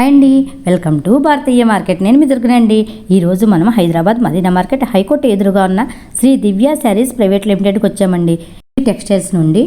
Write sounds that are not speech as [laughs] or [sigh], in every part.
Hi అండి. Welcome to Bharatiya market. నేను మీ దొరికినండి ఈరోజు మనం హైదరాబాద్ మదీనా మార్కెట్ హైకోర్టు ఎదురుగా ఉన్న శ్రీ దివ్య శారీస్ ప్రైవేట్ లిమిటెడ్కి వచ్చామండి. ఈ టెక్స్టైల్స్ నుండి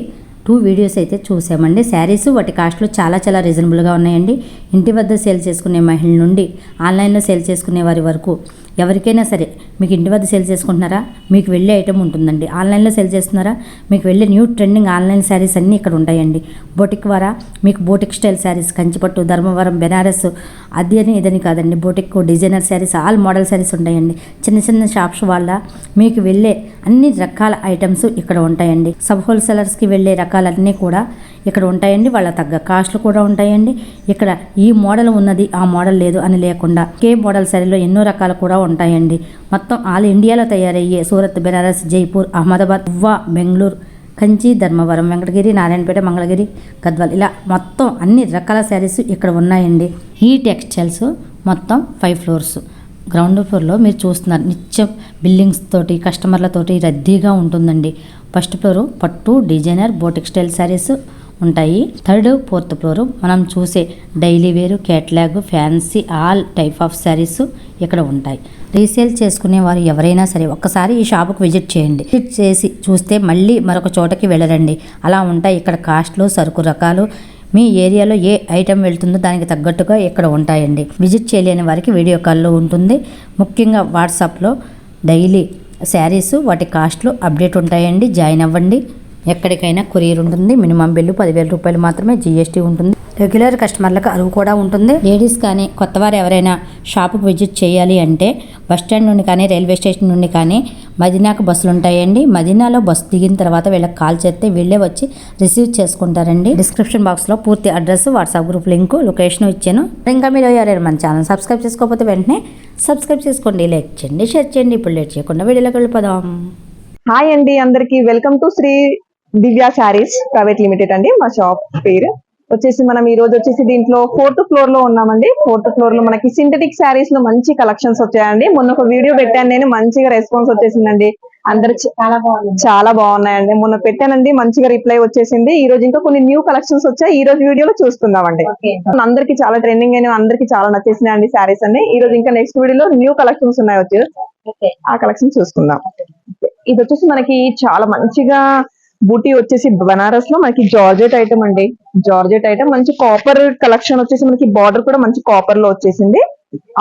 టూ వీడియోస్ అయితే చూసామండి. శారీస్ వాటి కాస్ట్లు చాలా చాలా రీజనబుల్గా ఉన్నాయండి. ఇంటి వద్ద సేల్ చేసుకునే మహిళల నుండి ఆన్లైన్లో సేల్ చేసుకునే వారి వరకు ఎవరికైనా సరే మీకు ఇంటి వద్ద సేల్ చేసుకుంటున్నారా? మీకు వెళ్ళే ఐటమ్ ఉంటుందండి. ఆన్లైన్లో సేల్ చేస్తున్నారా? మీకు వెళ్ళే న్యూ ట్రెండింగ్ ఆన్లైన్ శారీస్ అన్నీ ఇక్కడ ఉంటాయండి. బోటిక్ వారా? మీకు బోటిక్ స్టైల్ శారీస్ కంచిపట్టు ధర్మవరం బెనారస్ అది అని ఇదని కాదండి. Boutique designer sarees all model sarees ఉంటాయండి. చిన్న చిన్న షాప్స్ వాళ్ళ మీకు వెళ్ళే అన్ని రకాల ఐటమ్స్ ఇక్కడ ఉంటాయండి. సబ్ హోల్సేలర్స్కి వెళ్ళే రకాలన్నీ కూడా ఇక్కడ ఉంటాయండి వాళ్ళ తగ్గ కాస్ట్లు కూడా ఉంటాయండి. ఇక్కడ ఈ మోడల్ ఉన్నది ఆ మోడల్ లేదు అని లేకుండా కే మోడల్ శారీలో ఎన్నో రకాలు కూడా ఉంటాయండి. మొత్తం ఆల్ ఇండియాలో తయారయ్యే సూరత్ బెనారస్ జైపూర్ అహ్మదాబాద్ ఉవ్వా బెంగళూరు కంచి ధర్మవరం వెంకటగిరి నారాయణపేట మంగళగిరి గద్వాల్ ఇలా మొత్తం అన్ని రకాల శారీస్ ఇక్కడ ఉన్నాయండి. ఈ టెక్స్టైల్స్ మొత్తం ఫైవ్ ఫ్లోర్స్. గ్రౌండ్ ఫ్లోర్లో మీరు చూస్తున్నారు నిత్యం బిల్డింగ్స్ తోటి కస్టమర్లతోటి రద్దీగా ఉంటుందండి. ఫస్ట్ ఫ్లోరు పట్టు డిజైనర్ బోటిక్ స్టైల్ శారీస్ ఉంటాయి. Third fourth floor. మనం చూసే డైలీ వేరు catalogue fancy all type of sarees ఇక్కడ ఉంటాయి. రీసేల్ చేసుకునే వారు ఎవరైనా సరే ఒక్కసారి ఈ షాపుకు విజిట్ చేయండి. విజిట్ చేసి చూస్తే మళ్ళీ మరొక చోటకి వెళ్ళరండి. అలా ఉంటాయి ఇక్కడ కాస్ట్లు సరుకు రకాలు. మీ ఏరియాలో ఏ ఐటెం వెళ్తుందో దానికి తగ్గట్టుగా ఇక్కడ ఉంటాయండి. విజిట్ చేయలేని వారికి వీడియో కాల్లో ఉంటుంది. ముఖ్యంగా వాట్సాప్లో డైలీ శారీస్ వాటి కాస్ట్లు అప్డేట్ ఉంటాయండి. జాయిన్ అవ్వండి. ఎక్కడికైనా కొరియర్ ఉంటుంది. మినిమం బిల్లు పదివేల రూపాయలు మాత్రమే జీఎస్టీ ఉంటుంది. రెగ్యులర్ కస్టమర్లకు అరువు కూడా ఉంటుంది. లేడీస్ కానీ కొత్తవారు ఎవరైనా షాపుకు విజిట్ చేయాలి అంటే బస్ స్టాండ్ నుండి కానీ రైల్వే స్టేషన్ నుండి కానీ మదీనాకు బస్సులు ఉంటాయండి. మదీనాలో బస్సు దిగిన తర్వాత వీళ్ళకి కాల్ చేస్తే వీళ్ళే వచ్చి రిసీవ్ చేసుకుంటారండి. డిస్క్రిప్షన్ బాక్స్లో పూర్తి address WhatsApp group link location ఇచ్చాను. ఇంకా మీరు ఎవరైనా మన ఛానల్ సబ్స్క్రైబ్ చేసుకోకపోతే వెంటనే సబ్స్క్రైబ్ చేసుకోండి లైక్ చేయండి షేర్ చేయండి. ఇప్పుడు లేట్ చేయకుండా వీడియోలోకి వెళ్ళిపోదాం. హాయ్ అండి అందరికి welcome to Sri Divya Sarees private limited అండి మా షాప్ పేరు. వచ్చేసి మనం ఈ రోజు వచ్చేసి దీంట్లో ఫోర్త్ ఫ్లోర్లో ఉన్నామండి. ఫోర్త్ ఫ్లోర్లో మనకి సింథటిక్ శారీస్లో మంచి కలెక్షన్స్ వచ్చాయండి. మొన్న ఒక వీడియో పెట్టాను నేను మంచిగా రెస్పాన్స్ వచ్చేసిందండి. అందరు చాలా బాగుంది. చాలా బాగున్నాయండి. మొన్న పెట్టానండి మంచిగా రిప్లై వచ్చేసింది. ఈ రోజు ఇంకా కొన్ని న్యూ కలెక్షన్స్ వచ్చాయి. ఈ రోజు వీడియోలో చూసుకుందామండి అందరికి చాలా ట్రెండింగ్ అయిన అందరికి చాలా నచ్చేసినాయి అండి శారీస్ అన్ని ఈ రోజు ఇంకా నెక్స్ట్ వీడియోలో న్యూ కలెక్షన్స్ ఉన్నాయి వచ్చి ఆ కలెక్షన్ చూసుకుందాం. ఇది వచ్చేసి మనకి చాలా మంచిగా బూటీ వచ్చేసి బనారస్లో మనకి జార్జెట్ ఐటమ్ అండి. జార్జెట్ ఐటమ్ మంచి కాపర్ కలెక్షన్ వచ్చేసి మనకి బార్డర్ కూడా మంచి కాపర్లో వచ్చేసింది.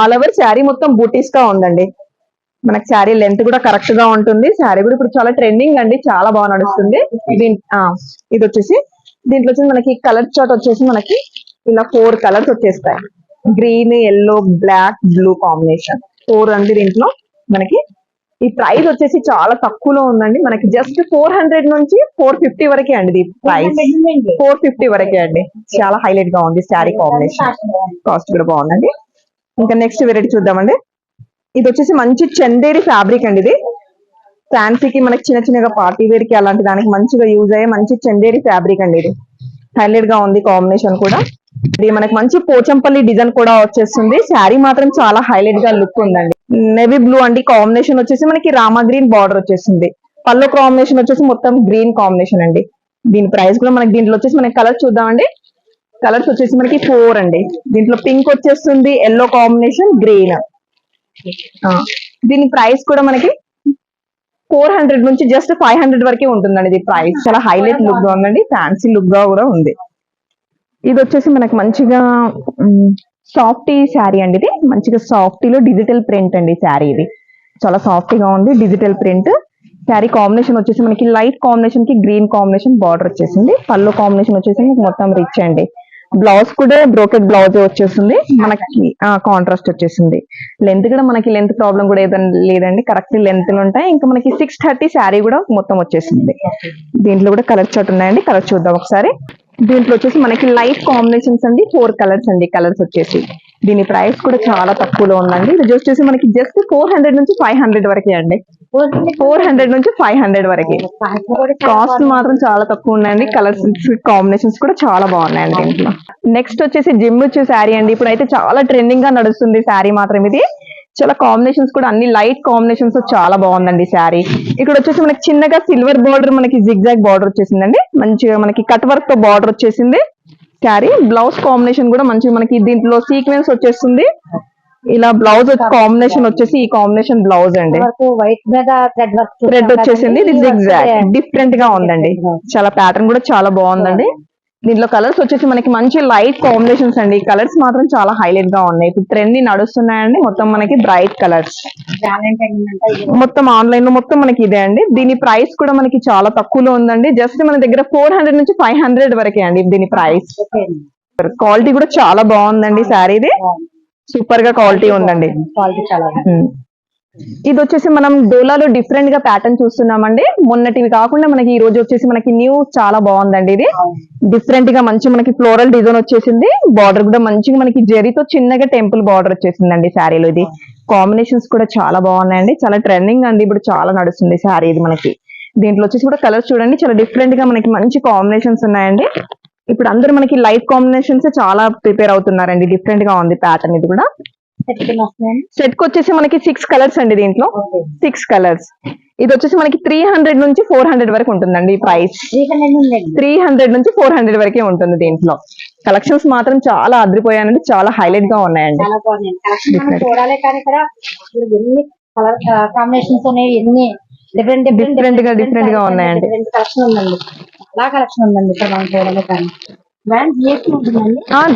ఆల్ ఓవర్ శారీ మొత్తం బూటీస్గా ఉందండి. మనకి శారీ లెంత్ కూడా కరెక్ట్గా ఉంటుంది. శారీ కూడా ఇప్పుడు చాలా ట్రెండింగ్ అండి. చాలా బాగా నడుస్తుంది. ఇది వచ్చేసి దీంట్లో వచ్చేసి మనకి కలర్ చార్ట్ వచ్చేసి మనకి ఇలా ఫోర్ కలర్స్ వచ్చేస్తాయి. Green yellow black blue combination four అండి దీంట్లో మనకి. ఈ ప్రైస్ వచ్చేసి చాలా తక్కువలో ఉందండి. మనకి జస్ట్ ఫోర్ హండ్రెడ్ నుంచి ఫోర్ ఫిఫ్టీ వరకే అండి ఇది ప్రైస్. ఫోర్ ఫిఫ్టీ వరకే అండి. చాలా హైలైట్గా ఉంది శారీ కాంబినేషన్. కాస్ట్ కూడా బాగుందండి. ఇంకా నెక్స్ట్ వెరైటీ చూద్దామండి. ఇది వచ్చేసి మంచి చందేరి ఫ్యాబ్రిక్ అండి ఇది. ఫ్యాన్సీకి మనకి చిన్న చిన్నగా పార్టీ వేర్కి అలాంటి దానికి మంచిగా యూజ్ అయ్యే మంచి చందేరి ఫ్యాబ్రిక్ అండి ఇది. హైలైట్గా ఉంది కాంబినేషన్ కూడా. ఇది మనకి మంచి పోచంపల్లి డిజైన్ కూడా వచ్చేస్తుంది. శారీ మాత్రం చాలా హైలైట్గా లుక్ ఉందండి. నేవీ బ్లూ అండి. కాంబినేషన్ వచ్చేసి మనకి రామా గ్రీన్ బార్డర్ వచ్చేసింది. పళ్ళు కాంబినేషన్ వచ్చేసి మొత్తం గ్రీన్ కాంబినేషన్ అండి. దీని ప్రైస్ కూడా మనకి దీంట్లో వచ్చేసి మనకి కలర్ చూద్దామండి. కలర్స్ వచ్చేసి మనకి ఫోర్ అండి. దీంట్లో పింక్ వచ్చేస్తుంది ఎల్లో కాంబినేషన్ గ్రీన్ దీని ప్రైస్ కూడా మనకి ఫోర్ హండ్రెడ్ నుంచి జస్ట్ ఫైవ్ హండ్రెడ్ వరకే ఉంటుందండి ఇది ప్రైస్ చాలా హైలైట్ లుక్గా ఉందండి ఫ్యాన్సీ లుక్గా కూడా ఉంది. ఇది వచ్చేసి మనకి మంచిగా సాఫ్టీ శారీ అండి ఇది. మంచిగా సాఫ్టీలో డిజిటల్ ప్రింట్ అండి శారీ ఇది. చాలా సాఫ్ట్గా ఉంది డిజిటల్ ప్రింట్ శారీ కాంబినేషన్ వచ్చేసి మనకి లైట్ కాంబినేషన్కి గ్రీన్ కాంబినేషన్ బార్డర్ వచ్చేసింది. పళ్ళు కాంబినేషన్ వచ్చేసి మనకి మొత్తం రిచ్ అండి. బ్లౌజ్ కూడా బ్రోకెట్ బ్లౌజ్ వచ్చేసింది మనకి కాంట్రాస్ట్ వచ్చేసింది. లెంత్ కూడా మనకి లెంత్ ప్రాబ్లం కూడా ఏదైనా లేదండి. కరెక్ట్ లెంత్ ఉంటాయి. ఇంకా మనకి సిక్స్ థర్టీ శారీ కూడా మొత్తం వచ్చేసింది. దీంట్లో కూడా కలర్ చాట్ ఉన్నాయండి. కలర్ చూద్దాం ఒకసారి. దీంట్లో వచ్చేసి మనకి లైట్ కాంబినేషన్స్ అండి ఫోర్ కలర్స్ అండి కలర్స్ వచ్చేసి. దీని ప్రైస్ కూడా చాలా తక్కువలో ఉందండి. ఇది వచ్చేసి మనకి జస్ట్ ఫోర్ హండ్రెడ్ నుంచి ఫైవ్ హండ్రెడ్ వరకే అండి. ఫోర్ హండ్రెడ్ నుంచి ఫైవ్ హండ్రెడ్ వరకే. కాస్ట్ మాత్రం చాలా తక్కువ ఉన్నాయండి. కలర్స్ కాంబినేషన్స్ కూడా చాలా బాగున్నాయండి దీంట్లో. నెక్స్ట్ వచ్చేసి జిమ్ వచ్చే శారీ అండి. ఇప్పుడు అయితే చాలా ట్రెండింగ్గా నడుస్తుంది శారీ మాత్రం ఇది. చాలా కాంబినేషన్స్ కూడా అన్ని లైట్ కాంబినేషన్స్ చాలా బాగుందండి శారీ. ఇక్కడ వచ్చేసి మనకి చిన్నగా సిల్వర్ బార్డర్ మనకి జిగ్జాగ్ బార్డర్ వచ్చేసిందండి. మంచిగా మనకి కట్ వర్క్తో బార్డర్ వచ్చేసింది శారీ. బ్లౌజ్ కాంబినేషన్ కూడా మంచిగా మనకి దీంట్లో సీక్వెన్స్ వచ్చేస్తుంది. ఇలా బ్లౌజ్ కాంబినేషన్ వచ్చేసి ఈ కాంబినేషన్ బ్లౌజ్ అండి. వైట్ మీద థ్రెడ్ వచ్చేసింది. ఇది జిగ్జాగ్ డిఫరెంట్గా ఉందండి. చాలా ప్యాటర్న్ కూడా చాలా బాగుందండి. దీంట్లో కలర్స్ వచ్చేసి మనకి మంచి లైట్ కాంబినేషన్స్ అండి. కలర్స్ మాత్రం చాలా హైలైట్గా ఉన్నాయి. ఇప్పుడు ట్రెండ్ నడుస్తున్నాయండి. మొత్తం మనకి బ్రైట్ కలర్స్ మొత్తం ఆన్లైన్లో మొత్తం మనకి ఇదే అండి. దీని ప్రైస్ కూడా మనకి చాలా తక్కువలో ఉందండి. జస్ట్ మన దగ్గర ఫోర్ హండ్రెడ్ నుంచి ఫైవ్ హండ్రెడ్ వరకే అండి దీని ప్రైస్ క్వాలిటీ కూడా చాలా బాగుందండి శారీది సూపర్గా క్వాలిటీ ఉందండి. క్వాలిటీ చాలా. ఇది వచ్చేసి మనం డోలాలో డిఫరెంట్గా ప్యాటర్న్ చూస్తున్నామండి. మొన్నటివి కాకుండా మనకి ఈ రోజు వచ్చేసి మనకి న్యూ చాలా బాగుందండి ఇది. డిఫరెంట్గా మంచి మనకి ఫ్లోరల్ డిజైన్ వచ్చేసింది. బార్డర్ కూడా మంచిగా మనకి జరీతో చిన్నగా టెంపుల్ బార్డర్ వచ్చేసిందండి శారీలో ఇది. కాంబినేషన్స్ కూడా చాలా బాగున్నాయండి. చాలా ట్రెండింగ్ అండి. ఇప్పుడు చాలా నడుస్తుంది శారీ ఇది మనకి. దీంట్లో వచ్చేసి కూడా కలర్స్ చూడండి. చాలా డిఫరెంట్గా మనకి మంచి కాంబినేషన్స్ ఉన్నాయండి. ఇప్పుడు అందరూ మనకి లైట్ కాంబినేషన్స్ చాలా ప్రిపేర్ అవుతున్నారండి. డిఫరెంట్గా ఉంది ప్యాటర్న్ ఇది కూడా. సెట్కి వచ్చేసి మనకి సిక్స్ కలర్స్ అండి దీంట్లో. సిక్స్ కలర్స్ ఇది వచ్చేసి మనకి త్రీ హండ్రెడ్ నుంచి ఫోర్ హండ్రెడ్ వరకు ఉంటుందండి ఈ ప్రైస్ త్రీ హండ్రెడ్ నుంచి ఫోర్ హండ్రెడ్ వరకే ఉంటుంది దీంట్లో. కలెక్షన్స్ మాత్రం చాలా అదిరిపోయాయండి చాలా హైలైట్గా ఉన్నాయండి. కాంబినేషన్స్ ఎన్ని డిఫరెంట్ Different గా, different గా ఉన్నాయండి. కలెక్షన్ ఉందండి. చాలా కలెక్షన్ ఉందండి ఇక్కడ మనం చూడాలి కానీ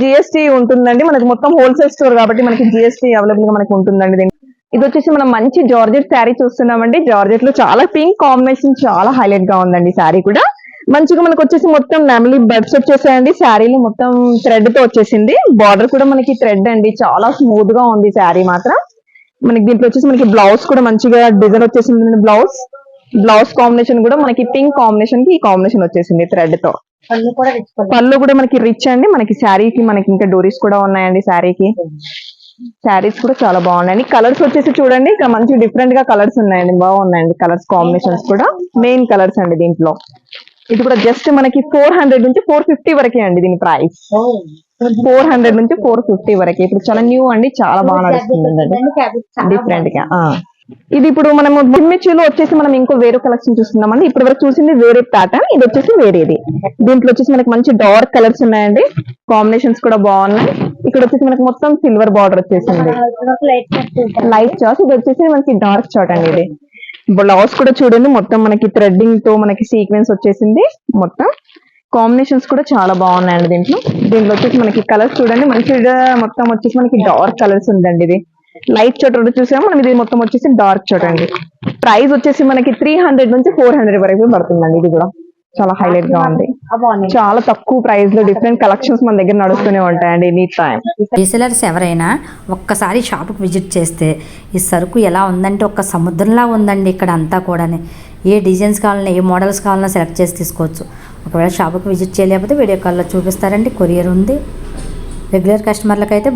జిఎస్టీ ఉంటుందండి? మనకి మొత్తం హోల్సేల్ స్టోర్ కాబట్టి మనకి జిఎస్టీ అవైలబుల్గా మనకి ఉంటుందండి. ఇది వచ్చేసి మనం మంచి జార్జెట్ శారీ చూస్తున్నామండి. జార్జెట్లో చాలా పింక్ కాంబినేషన్ చాలా హైలైట్గా ఉందండి శారీ కూడా. మంచిగా మనకు వచ్చేసి మొత్తం నెమలి బర్డ్స్ వచ్చేసాయండి. శారీలో మొత్తం థ్రెడ్తో వచ్చేసింది. బార్డర్ కూడా మనకి థ్రెడ్ అండి. చాలా స్మూత్గా ఉంది శారీ మాత్రం. మనకి దీంట్లో వచ్చేసి మనకి బ్లౌజ్ కూడా మంచిగా డిజైన్ వచ్చేసింది. బ్లౌజ్ బ్లౌజ్ కాంబినేషన్ కూడా మనకి పింక్ కాంబినేషన్కి ఈ కాంబినేషన్ వచ్చేసింది థ్రెడ్తో. పళ్ళు కూడా మనకి రిచ్ అండి. మనకి శారీకి మనకి ఇంకా డోరీస్ కూడా ఉన్నాయండి శారీకి. శారీస్ కూడా చాలా బాగున్నాయండి. కలర్స్ వచ్చేసి చూడండి. ఇక్కడ మంచి డిఫరెంట్గా కలర్స్ ఉన్నాయండి. బాగున్నాయండి కలర్స్ కాంబినేషన్స్ కూడా. మెయిన్ కలర్స్ అండి దీంట్లో. ఇది కూడా జస్ట్ మనకి ఫోర్ హండ్రెడ్ నుంచి ఫోర్ ఫిఫ్టీ వరకే అండి దీని ప్రైస్ ఫోర్ హండ్రెడ్ నుంచి ఫోర్ ఫిఫ్టీ వరకే. ఇప్పుడు చాలా న్యూ అండి. చాలా బాగా నడుస్తుంది డిఫరెంట్గా. ఇది ఇప్పుడు మనము మిర్మిర్చిలో వచ్చేసి మనం ఇంకో వేరే కలెక్షన్ చూస్తున్నామండి. ఇప్పుడు వరకు చూసింది వేరే ప్యాటర్న్ ఇది వచ్చేసి వేరేది. దీంట్లో వచ్చేసి మనకి మంచి డార్క్ కలర్స్ ఉన్నాయండి. కాంబినేషన్స్ కూడా బాగున్నాయి. ఇక్కడ వచ్చేసి మనకి మొత్తం సిల్వర్ బార్డర్ వచ్చేసింది. లైట్ లైట్ చాట్ ఇది వచ్చేసి మనకి డార్క్ చాట్ అండి ఇది. బ్లౌజ్ కూడా చూడండి మొత్తం మనకి థ్రెడ్డింగ్తో మనకి సీక్వెన్స్ వచ్చేసింది. మొత్తం కాంబినేషన్స్ కూడా చాలా బాగున్నాయండి దీంట్లో. దీంట్లో వచ్చేసి మనకి కలర్స్ చూడండి మంచిగా మొత్తం వచ్చేసి మనకి డార్క్ కలర్స్ ఉందండి ఇది. లైట్ చోట చూసాము? మనం ఇది మొత్తం వచ్చేసి డార్క్ చోట అండి. ప్రైస్ వచ్చేసి మనకి త్రీ హండ్రెడ్ నుంచి ఫోర్ హండ్రెడ్ వరకు పడుతుందండి ఇది కూడా. చాలా హైలైట్గా ఉంది. చాలా తక్కువ ప్రైస్లో డిఫరెంట్ కలెక్షన్స్ మన దగ్గర నడుస్తూనే ఉంటాయండి ఎనీ టైం రీసెలర్స్ ఎవరైనా ఒక్కసారి షాప్కి విజిట్ చేస్తే ఈ సరుకు ఎలా ఉందంటే ఒక సముద్రంలా ఉందండి ఇక్కడ అంతా కూడా ఏ డిజైన్స్ కావాలన్నా ఏ మోడల్స్ కావాలన్నా సెలెక్ట్ చేసి తీసుకోవచ్చు. ఒకవేళ షాప్కి విజిట్ చేయలేకపోతే వీడియో కాల్లో చూపిస్తారండి. కొరియర్ ఉంది. రెగ్యులర్ కస్టమర్లకు అయితే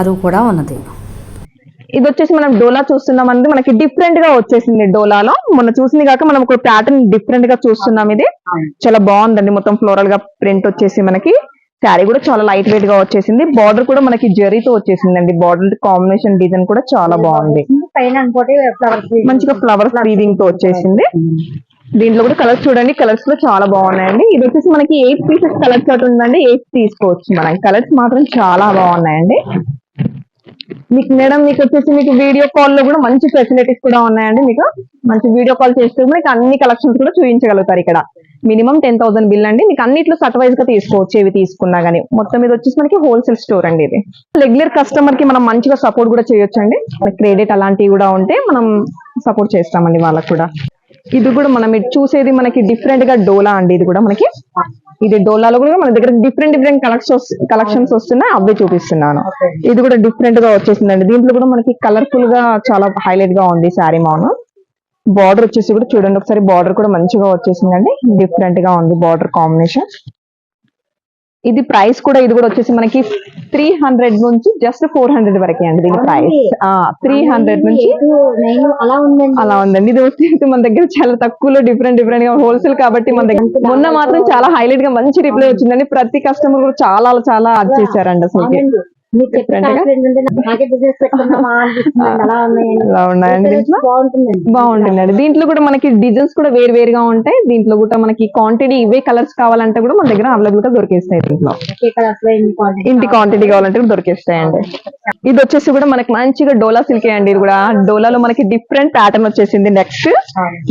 అరువు కూడా ఉన్నది. ఇది వచ్చేసి మనం డోలా చూస్తున్నాం అంటే మనకి డిఫరెంట్గా వచ్చేసింది డోలాలో. మొన్న చూసింది కాక మనం ఒక ప్యాటర్న్ డిఫరెంట్గా చూస్తున్నాం ఇది. చాలా బాగుందండి. మొత్తం ఫ్లోరల్గా ప్రింట్ వచ్చేసి మనకి. శారీ కూడా చాలా లైట్ వెయిట్గా వచ్చేసింది. బార్డర్ కూడా మనకి జరీతో వచ్చేసిందండి. బార్డర్ కాంబినేషన్ డిజైన్ కూడా చాలా బాగుంది. మంచిగా ఫ్లవర్స్ వీవింగ్తో వచ్చేసింది. దీంట్లో కూడా కలర్స్ చూడండి. కలర్స్లో చాలా బాగున్నాయండి. ఇది వచ్చేసి మనకి ఎయిట్ పీసెస్ కలర్ ఉందండి. ఎయిట్ తీసుకోవచ్చు మనం. కలర్స్ మాత్రం చాలా బాగున్నాయండి. మీకు మేడం మీకు వచ్చేసి మీకు వీడియో కాల్లో కూడా మంచి ఫెసిలిటీస్ కూడా ఉన్నాయండి మీకు. మంచి వీడియో కాల్ చేస్తే మీకు అన్ని కలెక్షన్స్ కూడా చూపించగలుగుతారు ఇక్కడ. మినిమం టెన్ థౌసండ్ బిల్ అండి. మీకు అన్నిట్లో సర్టవైజ్గా తీసుకోవచ్చు ఇవి తీసుకున్నా గానీ. మొత్తం ఇది వచ్చేసి మనకి హోల్సేల్ స్టోర్ అండి ఇది. రెగ్యులర్ కస్టమర్కి మనం మంచిగా సపోర్ట్ కూడా చేయొచ్చు అండి క్రెడిట్ అలాంటివి కూడా ఉంటే మనం సపోర్ట్ చేస్తామండి వాళ్ళకు కూడా. ఇది కూడా మనం చూసేది మనకి డిఫరెంట్గా డోలా అండి ఇది కూడా మనకి. ఇది డోలాలో కూడా మన దగ్గర డిఫరెంట్ డిఫరెంట్ కలెక్షన్స్ కలెక్షన్స్ వస్తున్నాయి. అవే చూపిస్తున్నాను. ఇది కూడా డిఫరెంట్గా వచ్చేసిందండి. దీంట్లో కూడా మనకి కలర్ఫుల్గా చాలా హైలైట్గా ఉంది శారీ మౌన్. బార్డర్ వచ్చేసి కూడా చూడండి. ఒకసారి బార్డర్ కూడా మంచిగా వచ్చేసిందండి. డిఫరెంట్గా ఉంది బార్డర్ కాంబినేషన్ ఇది ప్రైస్ కూడా ఇది కూడా వచ్చేసి మనకి త్రీ హండ్రెడ్ నుంచి జస్ట్ ఫోర్ హండ్రెడ్ వరకే అండి దీని ప్రైస్ త్రీ హండ్రెడ్ నుంచి నైన్ అలా ఉందండి. అలా ఉందండి. ఇది వచ్చేసి మన దగ్గర చాలా తక్కువలో డిఫరెంట్ డిఫరెంట్గా హోల్సేల్ కాబట్టి మన దగ్గర మొన్న మాత్రం చాలా హైలైట్గా మంచి రిప్లై వచ్చిందండి. ప్రతి కస్టమర్ కూడా చాలా చాలా అది చేశారండి అసలు [laughs] బాగుంటుందండి. దీంట్లో కూడా మనకి డిజైన్స్ కూడా వేరు వేరుగా ఉంటాయి. దీంట్లో కూడా మనకి క్వాంటిటీ ఇవే కలర్స్ కావాలంటే కూడా మన దగ్గర అవైలబుల్గా దొరికేస్తాయి దీంట్లో. ఇంటి క్వాంటిటీ కావాలంటే కూడా దొరికేస్తాయండి. ఇది వచ్చేసి కూడా మనకి మంచిగా డోలా సిల్కే అండి ఇది కూడా. డోలాలో మనకి డిఫరెంట్ ప్యాటర్న్ వచ్చేసింది నెక్స్ట్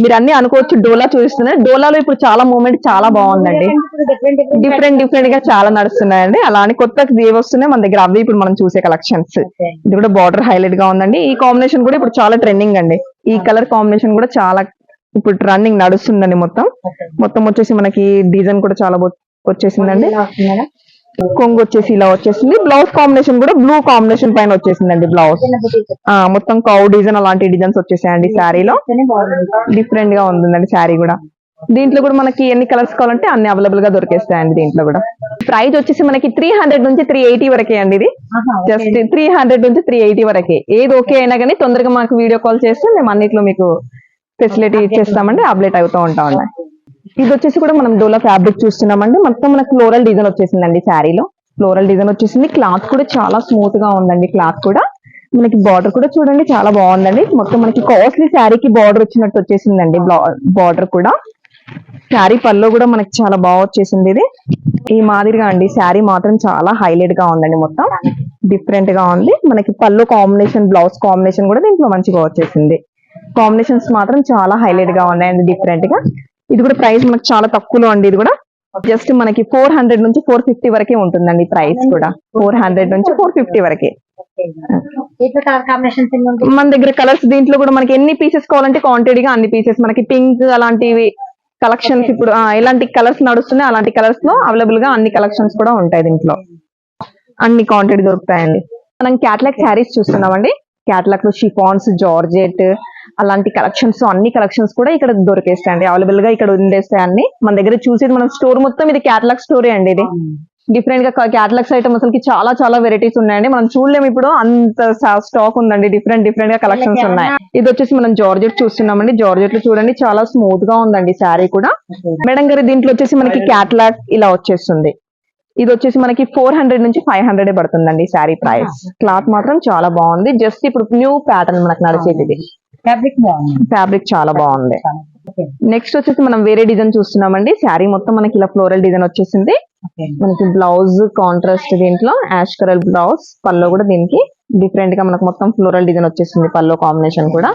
మీరు అన్ని అనుకోవచ్చు డోలా చూపిస్తున్నారు డోలాలో ఇప్పుడు చాలా మూమెంట్ చాలా బాగుందండి. డిఫరెంట్ డిఫరెంట్గా చాలా నడుస్తున్నాయండి. అలా అని కొత్త ఏవి వస్తున్నాయి మన దగ్గర అవి ఇప్పుడు మనం చూసే కలెక్షన్స్ ఇది కూడా బార్డర్ హైలైట్గా ఉందండి. ఈ కాంబినేషన్ కూడా ఇప్పుడు చాలా ట్రెండింగ్ అండి. ఈ కలర్ కాంబినేషన్ కూడా చాలా ఇప్పుడు రన్నింగ్ నడుస్తుందండి మొత్తం. మొత్తం వచ్చేసి మనకి డిజైన్ కూడా చాలా వచ్చేసిందండి. కొంగు వచ్చేసి ఇలా వచ్చేసింది. బ్లౌజ్ కాంబినేషన్ కూడా బ్లూ కాంబినేషన్ పైన వచ్చేసిందండి బ్లౌజ్ మొత్తం కౌ డిజైన్ అలాంటి డిజైన్స్ వచ్చేసాయండి శారీలో డిఫరెంట్గా ఉంటుందండి శారీ కూడా. దీంట్లో కూడా మనకి ఎన్ని కలర్స్ కావాలంటే అన్ని అవైలబుల్గా దొరికేస్తాయండి దీంట్లో కూడా. ప్రైస్ వచ్చేసి మనకి త్రీ హండ్రెడ్ నుంచి త్రీ ఎయిటీ వరకే అండి ఇది. జస్ట్ త్రీ హండ్రెడ్ నుంచి త్రీ ఎయిటీ వరకే. ఏది ఓకే అయినా కానీ తొందరగా మాకు వీడియో కాల్ చేస్తే మేము అన్నిట్లో మీకు ఫెసిలిటీ ఇచ్చేస్తామండి అప్డేట్ అవుతూ ఉంటామండి ఇది వచ్చేసి కూడా మనం డోలా ఫ్యాబ్రిక్ చూస్తున్నామండి. మొత్తం మనకి ఫ్లోరల్ డిజైన్ వచ్చేసిందండి శారీలో. ఫ్లోరల్ డిజైన్ వచ్చేసింది. క్లాత్ కూడా చాలా స్మూత్గా ఉందండి క్లాత్ కూడా. మనకి బార్డర్ కూడా చూడండి చాలా బాగుందండి. మొత్తం మనకి కాస్ట్లీ శారీకి బార్డర్ వచ్చినట్టు వచ్చేసిందండి బార్డర్ కూడా. శారీ పల్లో కూడా మనకి చాలా బాగా వచ్చేసింది ఇది. ఈ మాదిరిగా అండి శారీ మాత్రం చాలా హైలైట్గా ఉందండి మొత్తం. డిఫరెంట్గా ఉంది. మనకి పళ్ళు కాంబినేషన్ బ్లౌజ్ కాంబినేషన్ కూడా దీంట్లో మంచిగా వచ్చేసింది. కాంబినేషన్స్ మాత్రం చాలా హైలైట్గా ఉన్నాయండి డిఫరెంట్గా. ఇది కూడా ప్రైస్ మనకి చాలా తక్కువలో అండి ఇది కూడా. జస్ట్ మనకి ఫోర్ హండ్రెడ్ నుంచి ఫోర్ ఫిఫ్టీ వరకే ఉంటుందండి ప్రైస్ కూడా. ఫోర్ హండ్రెడ్ నుంచి ఫోర్ ఫిఫ్టీ వరకే. మన దగ్గర కలర్స్ దీంట్లో కూడా మనకి ఎన్ని పీసెస్ కావాలంటే క్వాంటిటీ గా అన్ని పీసెస్ మనకి పింక్ అలాంటివి కలెక్షన్స్ ఇప్పుడు ఎలాంటి కలర్స్ నడుస్తున్నాయి అలాంటి కలర్స్లో అవైలబుల్గా అన్ని కలెక్షన్స్ కూడా ఉంటాయి దీంట్లో. అన్ని క్వాంటిటీ దొరుకుతాయండి. మనం క్యాట్లాగ్ శారీస్ చూస్తున్నామండి. క్యాట్లాగ్లో షిఫాన్స్ జార్జెట్ అలాంటి కలెక్షన్స్ అన్ని కలెక్షన్స్ కూడా ఇక్కడ దొరికేస్తాయండి. అవైలబుల్గా ఇక్కడ ఉండేస్తాయి అన్ని. మన దగ్గర చూసేది మనం స్టోర్ మొత్తం ఇది క్యాట్లాగ్ స్టోరీ అండి ఇది. డిఫరెంట్గా క్యాటలాగ్స్ ఐటమ్ అసలు చాలా చాలా వెరైటీస్ ఉన్నాయండి. మనం చూడలేము ఇప్పుడు. అంత స్టాక్ ఉందండి. డిఫరెంట్ డిఫరెంట్గా కలెక్షన్స్ ఉన్నాయి. ఇది వచ్చేసి మనం జార్జెట్ చూస్తున్నామండి. జార్జెట్లో చూడండి. చాలా స్మూత్గా ఉందండి శారీ కూడా. మేడం గారి దీంట్లో వచ్చేసి మనకి క్యాటలాగ్ ఇలా వచ్చేస్తుంది. ఇది వచ్చేసి మనకి ఫోర్ హండ్రెడ్ నుంచి ఫైవ్ హండ్రెడ్ పడుతుందండి శారీ ప్రైస్ క్లాత్ మాత్రం చాలా బాగుంది. జస్ట్ ఇప్పుడు న్యూ ప్యాటర్న్ మనకు నడిచేది ఇది. ఫ్యాబ్రిక్ బాగుంది. ఫ్యాబ్రిక్ చాలా బాగుంది. నెక్స్ట్ వచ్చేసి మనం వేరే డిజైన్ చూస్తున్నామండి. శారీ మొత్తం మనకి ఇలా ఫ్లోరల్ డిజైన్ వచ్చేసింది. మనకి బ్లౌజ్ కాంట్రాస్ట్ దీంట్లో యాష్ కలర్ బ్లౌజ్ పల్లో కూడా దీనికి డిఫరెంట్గా మనకు మొత్తం ఫ్లోరల్ డిజైన్ వచ్చేసింది పల్లో కాంబినేషన్ కూడా.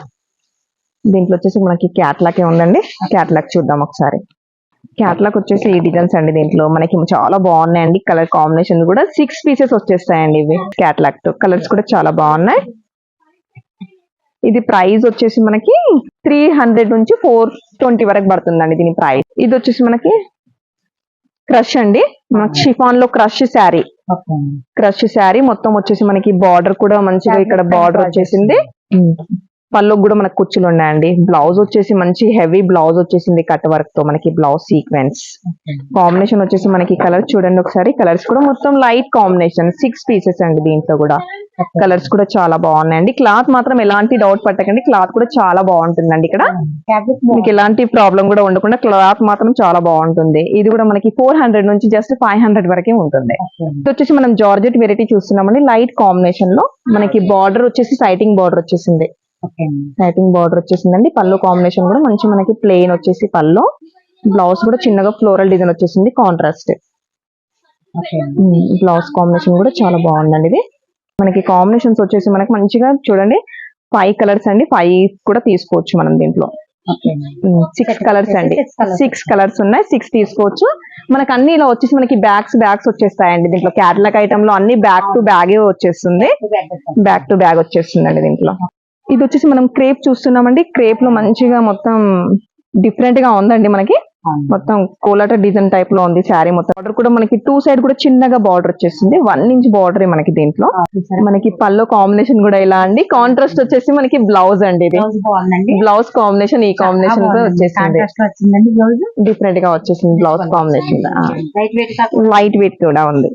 దీంట్లో వచ్చేసి మనకి క్యాట్లాక్ ఉందండి. క్యాట్లాక్ చూద్దాం ఒకసారి. క్యాట్లాక్ వచ్చేసి ఈ డిజైన్స్ అండి దీంట్లో. మనకి చాలా బాగున్నాయండి. కలర్ కాంబినేషన్ కూడా సిక్స్ పీసెస్ వచ్చేస్తాయండి ఇవి. క్యాట్లాక్తో. కలర్స్ కూడా చాలా బాగున్నాయి. ఇది ప్రైస్ వచ్చేసి మనకి త్రీ హండ్రెడ్ నుంచి ఫోర్ ట్వంటీ వరకు పడుతుందండి దీని ప్రైస్. ఇది వచ్చేసి మనకి క్రష్ అండి. షిఫాన్లో క్రష్ శారీ. క్రష్ శారీ మొత్తం వచ్చేసి మనకి బార్డర్ కూడా మంచిగా ఇక్కడ బార్డర్ వచ్చేసింది. పళ్ళు కూడా మనకు కుచ్చులు ఉన్నాయండి. బ్లౌజ్ వచ్చేసి మంచి హెవీ బ్లౌజ్ వచ్చేసింది కట్ వర్క్తో మనకి బ్లౌజ్ సీక్వెన్స్ కాంబినేషన్ వచ్చేసి మనకి కలర్ చూడండి ఒకసారి. కలర్స్ కూడా మొత్తం లైట్ కాంబినేషన్ సిక్స్ పీసెస్ అండి దీంట్లో కూడా. కలర్స్ కూడా చాలా బాగున్నాయండి. క్లాత్ మాత్రం ఎలాంటి డౌట్ పట్టకండి. క్లాత్ కూడా చాలా బాగుంటుందండి ఇక్కడ. ఫ్యాబ్రిక్ మీకు ఎలాంటి ప్రాబ్లం కూడా ఉండకుండా క్లాత్ మాత్రం చాలా బాగుంటుంది. ఇది కూడా మనకి ఫోర్ హండ్రెడ్ నుంచి జస్ట్ ఫైవ్ హండ్రెడ్ వరకే ఉంటుంది. ఇది వచ్చేసి మనం జార్జెట్ వెరైటీ చూస్తున్నామండి. లైట్ కాంబినేషన్లో మనకి బార్డర్ వచ్చేసి సైటింగ్ బార్డర్ వచ్చేసింది. సైటింగ్ బార్డర్ వచ్చేసిందండి. పళ్ళు కాంబినేషన్ కూడా మంచి మనకి ప్లెయిన్ వచ్చేసి పళ్ళు. బ్లౌజ్ కూడా చిన్నగా ఫ్లోరల్ డిజైన్ వచ్చేసింది కాంట్రాస్ట్ బ్లౌజ్ కాంబినేషన్ కూడా చాలా బాగుందండి ఇది. మనకి కాంబినేషన్స్ వచ్చేసి మనకి మంచిగా చూడండి ఫైవ్ కలర్స్ అండి. ఫైవ్ కూడా తీసుకోవచ్చు మనం దీంట్లో. సిక్స్ కలర్స్ అండి. సిక్స్ కలర్స్ ఉన్నాయి. సిక్స్ తీసుకోవచ్చు. మనకి అన్ని ఇలా వచ్చేసి మనకి బ్యాగ్స్ బ్యాగ్స్ వచ్చేస్తాయండి దీంట్లో. క్యాటలాగ్ ఐటమ్లో అన్ని బ్యాగ్ టు బ్యాగే వచ్చేస్తుంది. బ్యాక్ టు బ్యాగ్ వచ్చేస్తుందండి దీంట్లో. ఇది వచ్చేసి మనం క్రేప్ చూస్తున్నామండి. క్రేప్లో మంచిగా మొత్తం డిఫరెంట్గా ఉందండి మనకి. మొత్తం కోలాట డిజైన్ టైప్లో ఉంది శారీ మొత్తం. బార్డర్ కూడా మనకి టూ సైడ్ కూడా చిన్నగా బార్డర్ వచ్చేసింది వన్ ఇంచ్ బార్డర్ మనకి దీంట్లో. మనకి పల్లో కాంబినేషన్ కూడా ఇలా అండి. కాంట్రాస్ట్ వచ్చేసి మనకి బ్లౌజ్ అండి ఇది. బ్లౌజ్ కాంబినేషన్ ఈ కాంబినేషన్తో వచ్చేసింది. డిఫరెంట్గా వచ్చేసింది బ్లౌజ్ కాంబినేషన్. లైట్ వెయిట్ కూడా ఉంది.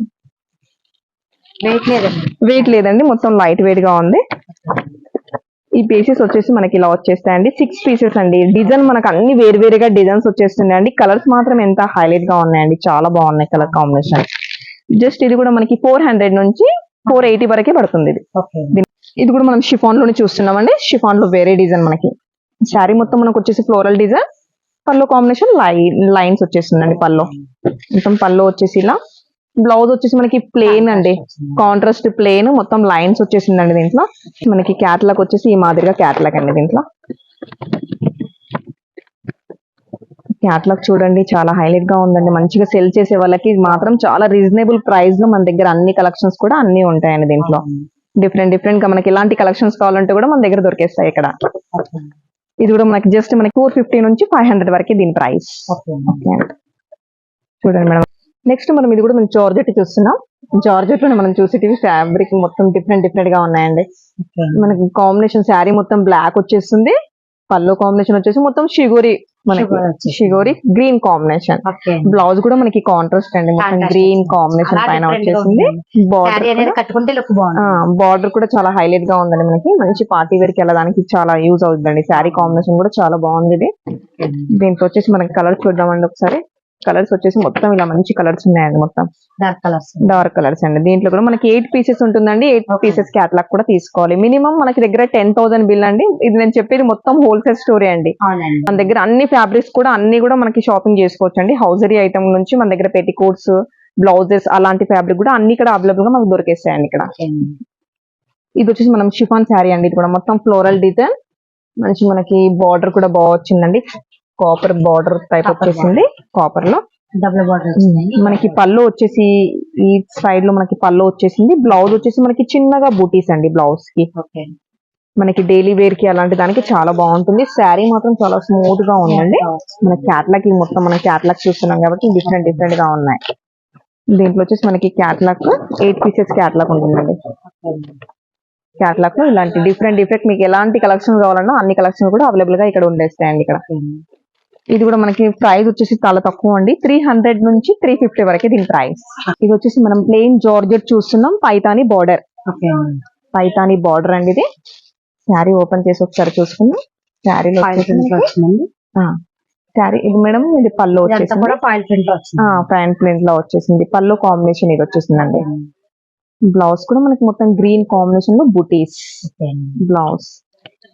వెయిట్ లేదండి. మొత్తం లైట్ వెయిట్గా ఉంది. ఈ పీసెస్ వచ్చేసి మనకి ఇలా వచ్చేస్తాయండి. సిక్స్ పీసెస్ అండి. డిజైన్ మనకు అన్ని వేరు వేరుగా డిజైన్స్ వచ్చేస్తున్నాయండి. కలర్స్ మాత్రం ఎంత హైలైట్గా ఉన్నాయండి. చాలా బాగున్నాయి కలర్ కాంబినేషన్ జస్ట్ ఇది కూడా మనకి ఫోర్ హండ్రెడ్ నుంచి ఫోర్ ఎయిటీ వరకే పడుతుంది ఇది. ఇది కూడా మనం షిఫాన్లోనే చూస్తున్నామండి. షిఫాన్లో వేరే డిజైన్ మనకి. శారీ మొత్తం మనకు వచ్చేసి ఫ్లోరల్ డిజైన్ పల్లో కాంబినేషన్ లైన్ లైన్స్ వచ్చేసిందండి పల్లో మొత్తం పల్లో వచ్చేసి ఇలా. బ్లౌజ్ వచ్చేసి మనకి ప్లేన్ అండి. కాంట్రాస్ట్ ప్లేన్ మొత్తం లైన్స్ వచ్చేసిందండి దీంట్లో. మనకి క్యాట్లాగ్ వచ్చేసి ఈ మాదిరిగా క్యాట్లాగ్ అండి దీంట్లో. క్యాట్లాగ్ చూడండి చాలా హైలైట్గా ఉందండి. మంచిగా సెల్ చేసే వాళ్ళకి మాత్రం చాలా రీజనబుల్ ప్రైస్లో మన దగ్గర అన్ని కలెక్షన్స్ కూడా అన్ని ఉంటాయండి దీంట్లో. డిఫరెంట్ డిఫరెంట్గా మనకి ఎలాంటి కలెక్షన్స్ కావాలంటే కూడా మన దగ్గర దొరికేస్తాయి ఇక్కడ. ఇది కూడా మనకి జస్ట్ మనకి ఫోర్ ఫిఫ్టీ నుంచి ఫైవ్ హండ్రెడ్ వరకు దీని ప్రైస్ ఓకే. చూడండి మేడం. నెక్స్ట్ మనం ఇది కూడా మనం జార్జెట్ చూస్తున్నాం. జార్జెట్లో మనం చూసేటివి ఫ్యాబ్రిక్ మొత్తం డిఫరెంట్ డిఫరెంట్గా ఉన్నాయండి. మనకి కాంబినేషన్ శారీ మొత్తం బ్లాక్ వచ్చేస్తుంది. పళ్ళు కాంబినేషన్ వచ్చేసి మొత్తం షిగోరి మనకి. షిగోరి గ్రీన్ కాంబినేషన్ బ్లౌజ్ కూడా మనకి కాంట్రాస్ట్ అండి. మొత్తం గ్రీన్. కాంబినేషన్ పైన వచ్చేసింది. బార్డర్ బార్డర్ కూడా చాలా హైలైట్గా ఉందండి మనకి. మంచి పార్టీ వేర్కి వెళ్ళడానికి చాలా యూజ్ అవుతుందండి. శారీ కాంబినేషన్ కూడా చాలా బాగుంది ఇది. దీంట్లో వచ్చేసి మనకి కలర్స్ చూద్దామండి ఒకసారి. కలర్స్ వచ్చేసి మొత్తం ఇలా మంచి కలర్స్ ఉన్నాయండి మొత్తం. డార్క్ కలర్స్ డార్క్ కలర్స్ అండి. దీంట్లో కూడా మనకి ఎయిట్ పీసెస్ ఉంటుందండి. ఎయిట్. పీసెస్ క్యాట్లాగ్ కూడా తీసుకోవాలి. మినిమం మనకి దగ్గర టెన్ థౌసండ్ బిల్ అండి. ఇది నేను చెప్పేది మొత్తం హోల్సేల్ స్టోరీ అండి. మన దగ్గర అన్ని ఫ్యాబ్రిక్స్ కూడా అన్ని కూడా మనకి షాపింగ్ చేసుకోవచ్చు అండి హౌజరీ ఐటమ్ నుంచి మన దగ్గర పెట్టి కోట్స్ బ్లౌజెస్ అలాంటి ఫ్యాబ్రిక్ కూడా అన్ని ఇక్కడ అవైలబుల్గా మనకు దొరికేస్తాయండి ఇక్కడ. ఇది వచ్చేసి మనం షిఫాన్ శారీ అండి. ఇది కూడా మొత్తం ఫ్లోరల్ డిజైన్ మంచి మనకి బార్డర్ కూడా బాగా వచ్చిందండి. కాపర్ బార్డర్ టైప్ వచ్చేసింది. కాపర్లో. డబుల్ బార్డర్ మనకి పళ్ళు వచ్చేసి ఈ సైడ్లో మనకి పళ్ళు వచ్చేసింది. బ్లౌజ్ వచ్చేసి మనకి చిన్నగా బూటీస్ అండి బ్లౌజ్కి. మనకి డైలీ వేర్కి అలాంటి దానికి చాలా బాగుంటుంది. శారీ మాత్రం చాలా స్మూత్గా ఉందండి. మన క్యాట్లాగ్ మొత్తం మన క్యాట్లాగ్ చూస్తున్నాం కాబట్టి డిఫరెంట్ డిఫరెంట్గా ఉన్నాయి. దీంట్లో వచ్చేసి మనకి క్యాట్లాగ్ ఎయిట్ పీసెస్ క్యాట్లాగ్ ఉంటుందండి. క్యాట్లాగ్లో ఇలాంటి డిఫరెంట్ డిఫరెంట్ మీకు ఎలాంటి కలెక్షన్ కావాలన్నా అన్ని కలెక్షన్ కూడా అవైలబుల్గా ఇక్కడ ఉండేస్తాయండి ఇక్కడ. ఇది కూడా మనకి ప్రైస్ వచ్చేసి చాలా తక్కువ అండి. త్రీ హండ్రెడ్ నుంచి త్రీ ఫిఫ్టీ వరకే దీని ప్రైస్ ఇది వచ్చేసి మనం ప్లెయిన్ జార్జెట్ చూస్తున్నాం పైతాని బార్డర్ పైతాని బార్డర్ అండి ఇది. శారీ ఓపెన్ చేసి ఒకసారి చూసుకుందాం. శారీలో శారీ ఇది మేడం ఇది పళ్ళు కూడా ఫైల్ ప్రింట్లో వచ్చేసింది. పళ్ళు కాంబినేషన్ ఇది వచ్చేసిందండి. బ్లౌజ్ కూడా మనకి మొత్తం గ్రీన్ కాంబినేషన్లో బుటీస్ బ్లౌజ్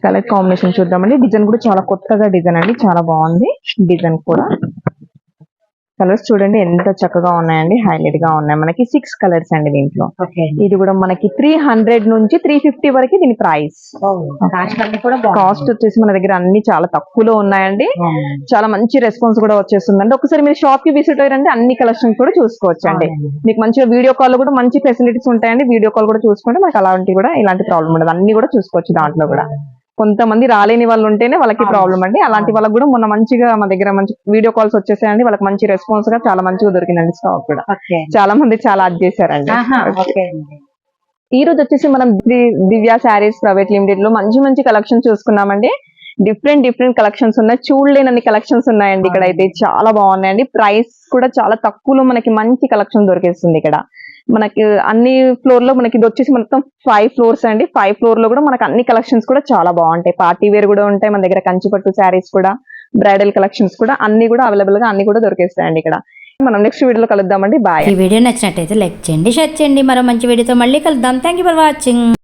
కలర్ కాంబినేషన్ చూద్దామండి. డిజైన్ కూడా చాలా కొత్తగా డిజైన్ అండి. చాలా బాగుంది. డిజైన్ కూడా. కలర్స్ చూడండి ఎంత చక్కగా ఉన్నాయండి. హైలైట్గా ఉన్నాయి. మనకి సిక్స్ కలర్స్ అండి దీంట్లో. ఇది కూడా మనకి త్రీ హండ్రెడ్ నుంచి త్రీ ఫిఫ్టీ వరకు దీని ప్రైస్ కాస్ట్ వచ్చేసి మన దగ్గర అన్ని చాలా తక్కువలో ఉన్నాయండి. చాలా మంచి రెస్పాన్స్ కూడా వచ్చేస్తుందండి. ఒకసారి మీరు షాప్కి విజిట్ అయ్యారంటే అన్ని కలెక్షన్స్ కూడా చూసుకోవచ్చు అండి. మీకు మంచిగా వీడియో కాల్ కూడా మంచి ఫెసిలిటీస్ ఉంటాయండి. వీడియో కాల్ కూడా చూసుకుంటే మనకి అలాంటి కూడా ఇలాంటి ప్రాబ్లం ఉండదు. అన్ని కూడా చూసుకోవచ్చు దాంట్లో కూడా. కొంతమంది రాలేని వాళ్ళు ఉంటేనే వాళ్ళకి. ప్రాబ్లం అండి. అలాంటి వాళ్ళకి కూడా మొన్న మంచిగా మా దగ్గర మంచి వీడియో కాల్స్ వచ్చేసాయండి. వాళ్ళకి మంచి రెస్పాన్స్గా చాలా మంచిగా దొరికిందండి స్టాక్ కూడా. చాలా మంది చాలా అది చేశారండి. ఈ రోజు వచ్చేసి మనం దివ్య శారీస్ ప్రైవేట్ లిమిటెడ్లో మంచి మంచి కలెక్షన్ చూసుకున్నామండి. డిఫరెంట్ డిఫరెంట్ కలెక్షన్స్ ఉన్నాయి. చూడలేనన్ని కలెక్షన్స్ ఉన్నాయండి ఇక్కడ అయితే చాలా బాగున్నాయండి. ప్రైస్ కూడా చాలా తక్కువలో మనకి మంచి కలెక్షన్ దొరికేస్తుంది ఇక్కడ. మనకి అన్ని ఫ్లోర్లో మనకి ఇది వచ్చేసి మొత్తం ఫైవ్ ఫ్లోర్స్ అండి. ఫైవ్ ఫ్లోర్లో కూడా మనకి అన్ని కలెక్షన్స్ కూడా చాలా బాగుంటాయి. పార్టీ వేర్ కూడా ఉంటాయి మన దగ్గర కంచిపట్టు శారీస్ కూడా బ్రైడల్ కలెక్షన్స్ కూడా అన్ని కూడా అవైలబుల్గా అన్ని కూడా దొరికేస్తాయండి ఇక్కడ. మనం నెక్స్ట్ వీడియోలో కలుద్దామండి. బాయ్ ఈ వీడియో నచ్చినట్టయితే లైక్ చేయండి షేర్ చేయండి. మరో మంచి వీడియోతో మళ్ళీ కలుద్దాం. Thank you for watching